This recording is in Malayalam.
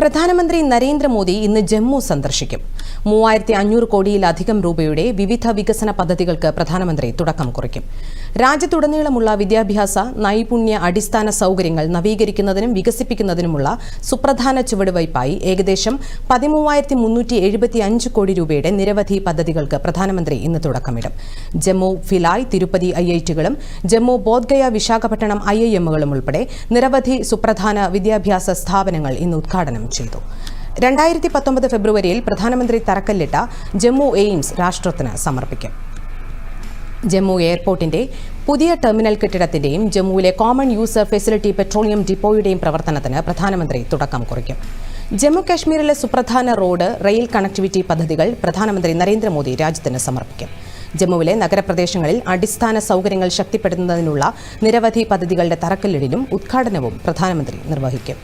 പ്രധാനമന്ത്രി നരേന്ദ്രമോദി ഇന്ന് ജമ്മു സന്ദർശിക്കും. മൂവായിരത്തി അഞ്ഞൂറ് കോടിയിലധികം രൂപയുടെ വിവിധ വികസന പദ്ധതികൾക്ക് പ്രധാനമന്ത്രി തുടക്കം കുറിക്കും. രാജ്യത്തുടനീളമുള്ള വിദ്യാഭ്യാസ നൈപുണ്യ അടിസ്ഥാന സൗകര്യങ്ങൾ നവീകരിക്കുന്നതിനും വികസിപ്പിക്കുന്നതിനുമുള്ള സുപ്രധാന ചുവടുവയ്പായി ഏകദേശം പതിമൂവായിരത്തി മുന്നൂറ്റി എഴുപത്തി അഞ്ച് കോടി രൂപയുടെ നിരവധി പദ്ധതികൾക്ക് പ്രധാനമന്ത്രി ഇന്ന് തുടക്കമിടും. Jammu Bhilai Tirupati I Jammu Bodhgaya Visakhapatnam I I ഉൾപ്പെടെ നിരവധി സുപ്രധാന വിദ്യാഭ്യാസ സ്ഥാപനങ്ങൾ ഇന്ന് ഉദ്ഘാടനം ചെയ്തു. രണ്ടായിരത്തി പത്തൊമ്പത് ഫെബ്രുവരിയിൽ പ്രധാനമന്ത്രി തറക്കല്ലിട്ട ജമ്മു എയിംസ് രാഷ്ട്രത്തിന് സമർപ്പിക്കും. ജമ്മു എയർപോർട്ടിന്റെ പുതിയ ടെർമിനൽ കെട്ടിടത്തിന്റെയും ജമ്മുവിലെ കോമൺ യൂസർ ഫെസിലിറ്റി പെട്രോളിയം ഡിപ്പോയുടെയും പ്രവർത്തനത്തിന് പ്രധാനമന്ത്രി തുടക്കം കുറിക്കും. ജമ്മു കാശ്മീരിലെ സുപ്രധാന റോഡ് റെയിൽ കണക്ടിവിറ്റി പദ്ധതികൾ പ്രധാനമന്ത്രി നരേന്ദ്രമോദി രാജ്യത്തിന് സമർപ്പിക്കും. ജമ്മുവിലെ നഗരപ്രദേശങ്ങളിൽ അടിസ്ഥാന സൗകര്യങ്ങൾ ശക്തിപ്പെടുത്തുന്നതിനുള്ള നിരവധി പദ്ധതികളുടെ തറക്കല്ലിടലും ഉദ്ഘാടനവും പ്രധാനമന്ത്രി നിർവഹിക്കും.